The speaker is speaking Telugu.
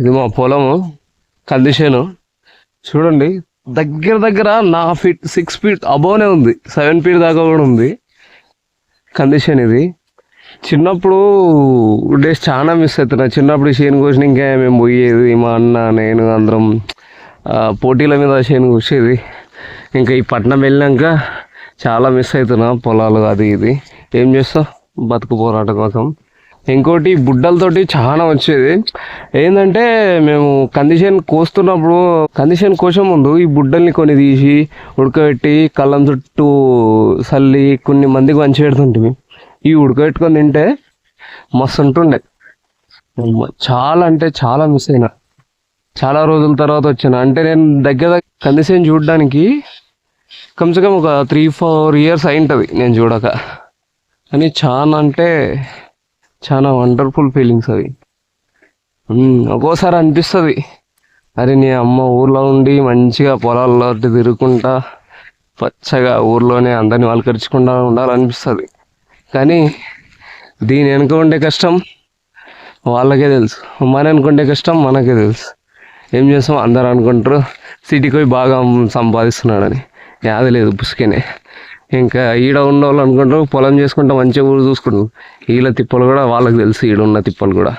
ఇది మా పొలము కండిషను చూడండి దగ్గర దగ్గర నా ఫీట్ సిక్స్ ఫీట్ అబోవ్నే ఉంది సెవెన్ ఫీట్ దాకా కూడా ఉంది. కండిషన్ ఇది. చిన్నప్పుడు డేస్ చాలా మిస్ అవుతున్నా చిన్నప్పుడు చేను కోసిన ఇంకా మేము పోయేది? మా అన్న నేను అందరం పోటీల మీద చేను కోసేది. ఇంకా ఈ పట్నం వెళ్ళాక చాలా మిస్ అవుతున్నా పొలాలు అది ఇది. ఏం చేస్తావు? బతుకు పోరాట కోసం. ఇంకోటి బుడ్డలతోటి చాలా వచ్చేది. ఏంటంటే మేము కందిషన్ కోస్తున్నప్పుడు కందిషన్ కోసే ముందు ఈ బుడ్డల్ని కొన్ని తీసి ఉడకబెట్టి కళ్ళం చుట్టూ చల్లి కొన్ని మందికి మంచి పెడుతుంటివి ఈ ఉడకబెట్టుకొని తింటే మస్తు ఉంటుండే. చాలా అంటే చాలా మిస్ అయినా. చాలా రోజుల తర్వాత వచ్చిన. అంటే నేను దగ్గర దగ్గర కందిసేను చూడడానికి కమ్సే కమ్ ఒక త్రీ ఫోర్ ఇయర్స్ అయింటుంది నేను చూడక. కానీ చాలా అంటే చాలా వండర్ఫుల్ ఫీలింగ్స్ అవి. ఒక్కోసారి అనిపిస్తుంది. అరే నీ అమ్మ ఊర్లో ఉండి మంచిగా పొలాల్లో తిరుగుకుంటా పచ్చగా ఊర్లోనే అందరిని వాళ్ళకరుచుకుంటా ఉండాలనిపిస్తుంది. కానీ దీని వెనుక ఉండే కష్టం వాళ్ళకే తెలుసు. మన అనుకుంటే కష్టం మనకే తెలుసు. ఏం చేస్తాం? అందరు అనుకుంటారు సిటీకి పోయి బాగా సంపాదిస్తున్నాడని. యాది లేదు పుసుకనే ఇంకా ఈడ ఉన్న వాళ్ళు అనుకుంటారు పొలం చేసుకుంటా మంచిగా ఊరు చూసుకుంటారు. వీళ్ళ తిప్పలు కూడా వాళ్ళకి తెలుసు ఈడ ఉన్న తిప్పలు కూడా.